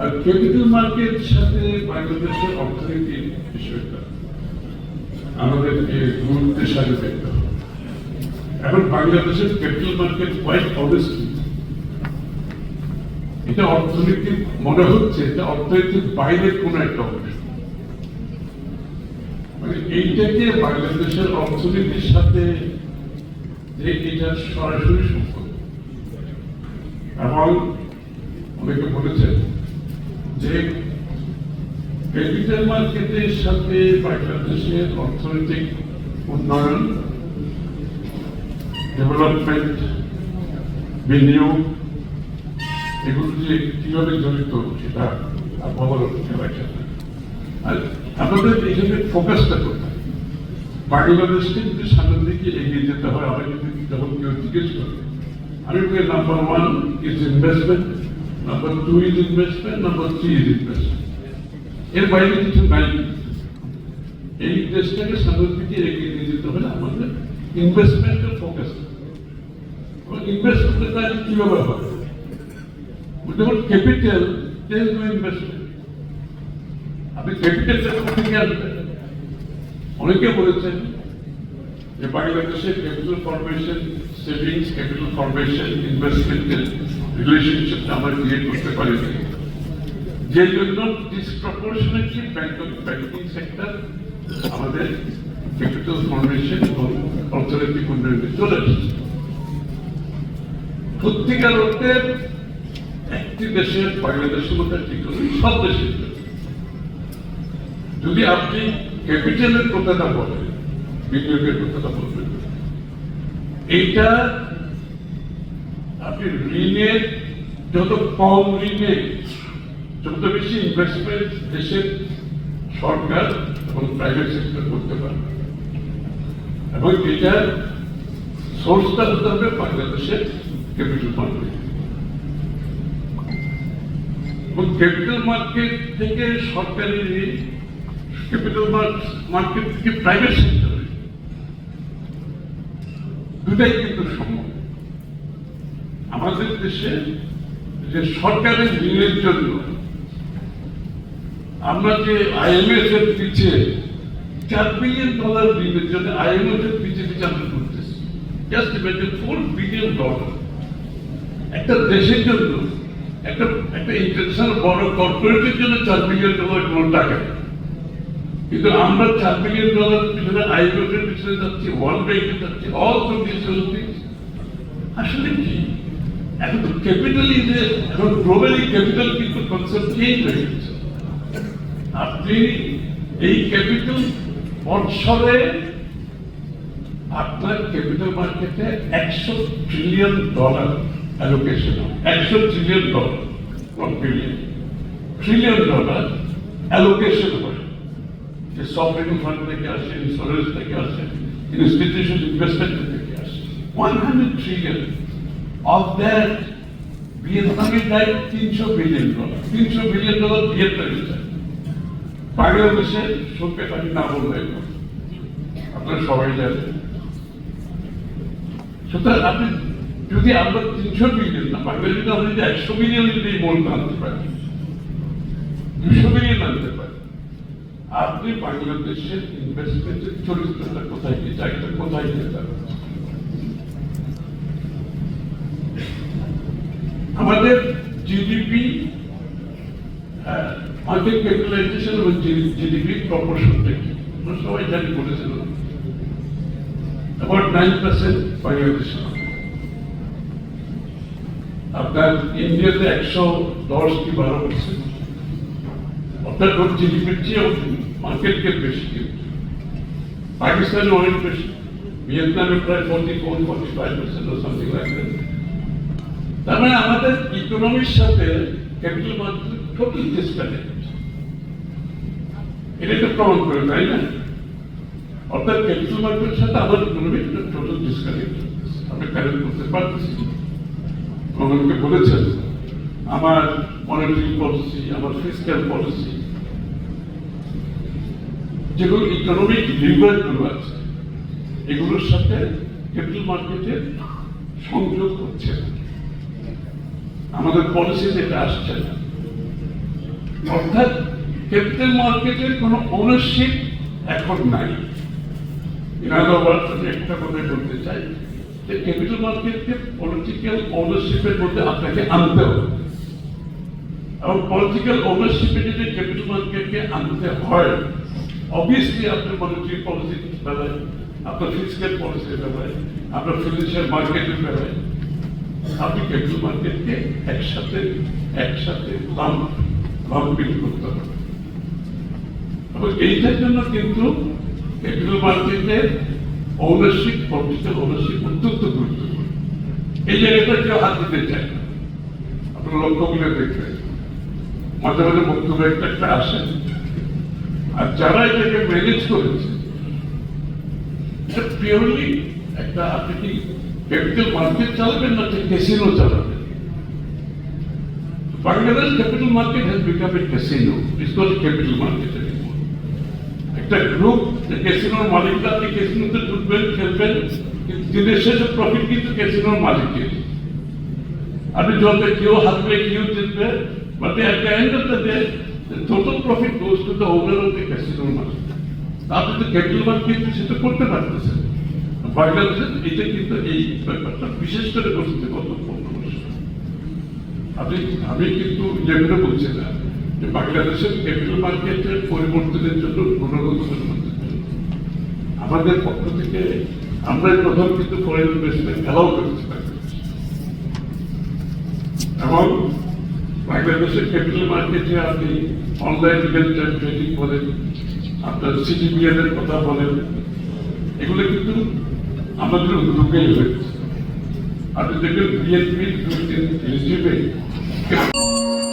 আর capital market সাথে বাংলাদেশের অর্থনীতির বিষয়টা আমাদেরকে গুরুত্বের সাথে দেখতে হবে। এখন বাংলাদেশের ক্যাপিটাল মার্কেট কোয়াইট অনেস্টলি এটা অর্থনীতি মনে হচ্ছে এটা অর্থনীতির বাইরের কোন একটা অংশ। মানে এইটাকে বাংলাদেশের অর্থনীতির সাথে যে এটা সরাসরি সম্পর্ক। এবং অনেকে বলেছেন যে ক্যাপিটাল মার্কেটের সাথে বাংলাদেশের অর্থনৈতিক উন্নয়ন ডেভেলপমেন্ট বিনিয়োগ, এগুলো যে কীভাবে জড়িত সেটা সাথে আর আমাদের এখানে ফোকাসটা কোথায়? বাংলাদেশকে যদি সামনের দিকে এগিয়ে যেতে হয় আমি যদি যখন কেউ জিজ্ঞেস করে, আমি number one is investment number two is investment number three is investment এর বাইরে কিছু নাই। এই দেশটাকে সামনের দিকে নিয়ে যেতে হলে আমাদের ইনভেস্টমেন্টের ফোকাস ইনভেস্টমেন্টের কাজ কীভাবে হবে যেমন ক্যাপিটাল আপনি ক্যাপিটালটা কোথা থেকে আসবেন? অনেকে বলেছেন যে বাংলাদেশের capital formation savings capital formation ইনভেস্টমেন্টের রিলেশনশিপটা আমরা ক্রিয়েট করতে পারি যে জন্য ডিসপ্রপোর্শনেটলি ব্যাংকিং সেক্টর আমাদের ক্যাপিটাল ফরমেশন এবং অর্থনৈতিক উন্নয়নে চলে এসেছে সত্যিকার অর্থে একটি দেশের বাংলাদেশের মধ্যে ঠিক সব দেশের। যদি আপনি ক্যাপিটালের কথাটা বলেন, বিনিয়োগের কথাটা বলবেন, এইটা আপনি ঋণের যত কম ঋণে, যত বেশি ইনভেস্টমেন্ট দেশের সরকার এবং প্রাইভেট সেক্টর করতে পারবে। এবং এটার সোর্সটা হতে হবে বাংলাদেশের ক্যাপিটাল মার্কেট এবং ক্যাপিটাল মার্কেট থেকে সরকারি ঋণ ক্যাপিটাল মার্কেট থেকে প্রাইভেট সেক্টরে দুটাই কিন্তু সম্ভব। আমাদের দেশে যে সরকারের ঋণের জন্য আমরা যে আইএমএফ এর পিছিয়ে চার বিলিয়ন ডলার ঋণের জন্য আইএমএফ এর পিছিয়ে পিছিয়ে আমরা করতেছি just imagine four billion dollar একটা দেশের জন্য, একটা একটা ইন্টারন্যাশনাল বড় কর্পোরেটের জন্য চার বিলিয়ন ডলার কোনো টাকা কিন্তু আমরা চার বিলিয়ন ডলার পিছনে আইএমএফ এর পিছনে যাচ্ছি ওয়ার্ল্ড ব্যাংকে যাচ্ছি অল টু দিস আসলে কি? এখন ক্যাপিটালি যে এখন গ্লোবালি ক্যাপিটাল কিন্তু কনসেপ্ট চেঞ্জ হয়ে গেছে। আপনি এই ক্যাপিটাল বৎসরে আপনার ক্যাপিটাল মার্কেটে একশো ট্রিলিয়ন ডলার অ্যালোকেশন একশো trillion dollar trillion dollar allocation হয় যে সফটওয়্যার ফান্ড থেকে আসে ইন্স্যুরেন্স থেকে আসে ইনস্টিটিউশন ইনভেস্টমেন্ট থেকে আসে। One hundred trillion billion dollar ভিয়েতনামে দেয় বাংলাদেশের সংখ্যাটা আমি না আপনারা সবাই জানেন। সুতরাং আপনি যদি আমরা তিনশো বিলিয়ন না যদি আমরা যদি একশো বিলিয়ন যদি আনতে পারি দুশো বিলিয়ন আনতে পারি আপনি বাংলাদেশের ইনভেস্টমেন্টের চরিত্রটা কোথায় জায়গাটা কোথায় আমাদের জিডিপি মার্কেট ক্যাপিটালাইজেশন এবং জিডিপি প্রপোর্শনটা কি আমরা সবাই জানি বলেছিল অ্যাবাউট নাইন পার্সেন্ট বাংলাদেশ আপনার ইন্ডিয়াতে একশো দশ কি বারো পার্সেন্ট অর্থাৎ ওর জিডিপির চেয়েও মার্কেট ক্যাপ বেশি কিন্তু পাকিস্তানে অনেক বেশি ভিয়েতনামে প্রায় forty four forty five percent something like that তার মানে আমাদের ইকোনমির সাথে ক্যাপিটাল মার্কেট এটা একটা প্রমাণ করে তাই না? অর্থাৎ ক্যাপিটাল মার্কেটের সাথে আমার ইকোনমি কানেক্ট করতে পারতেছি বলেছেন, আমার মনিটারি পলিসি আমার ফিজিক্যাল পলিসি যেগুলো ইকোনমিক লিভারগুলো আছে, এগুলোর সাথে ক্যাপিটাল মার্কেটের সংযোগ হচ্ছে না। আমাদের পলিসিতে এটা আসছে না অর্থাৎ ক্যাপিটাল মার্কেটের কোনো ওনারশিপ এখন নাই। একটা কথা বলতে চাই, যে ক্যাপিটাল মার্কেটকে পলিটিক্যাল ওনারশিপের মধ্যে আপনাকে আনতে হবে। এবং পলিটিক্যাল ওনারশিপে যদি ক্যাপিটাল মার্কেটকে আনতে হয় অবভিয়াসলি আপনার মনিটারি পলিসি বেলায় আপনার ফিজিক্যাল বেলায় আপনার ফিনান্সিয়াল মার্কেটের বেলায় আপনি ক্যাপিটাল মার্কেটকে একসাথে একসাথে লাম্প করতে হবে। এইটার জন্য কিন্তু ক্যাপিটাল মার্কেটের ওনারশিপ পলিটিক্যাল ওনারশিপ অত্যন্ত গুরুত্বপূর্ণ। এই জায়গাটা কেউ হাত দিতে চায় না। লক্ষ্য করে দেখবেন। মাঝে মাঝে বক্তব্য একটা একটা আসে। আর যারা এটাকে ম্যানেজ করেছে, এটা পিওরলি একটা আপনি ক্যাপিটাল মার্কেট চালাবেন না ক্যাসিনো চালাবেন anymore. একটা গ্রুপ ক্যাসিনোর মালিকরা আপনি ক্যাসিনোতে ঢুকবেন খেলবেন দিনের শেষে প্রফিট কিন্তু ক্যাসিনোর মালিকের আপনি যত কেউ হারবে কেউ জিতবে but at end of the day total profit goes to the owner of the ক্যাসিনোর মালিক আপনি তো ক্যাপিটাল মার্কেট সেটা করতে পারতেছেন বাংলাদেশের এটা কিন্তু এই ব্যাপারটা বিশেষ করে ঘটছে গত আপনি আমি কিন্তু লেভেলে বলছি না, যে বাংলাদেশের ক্যাপিটাল মার্কেটের পরিবর্তনের জন্য গুণগত আমাদের পক্ষ থেকে আমরা প্রথম কিন্তু ফরেন ইনভেস্টমেন্ট অ্যালাউ করেছি এবং বাংলাদেশের ক্যাপিটাল মার্কেটে আপনি অনলাইন রিয়েল ট্রেডিং বলেন, আপনার সিটিবিএন এর কথা বলেন, এগুলো কিন্তু Anlatırım tutup gelir. Hadi tekrar diyet bir, bir, bir, bir, bir, bir, bir,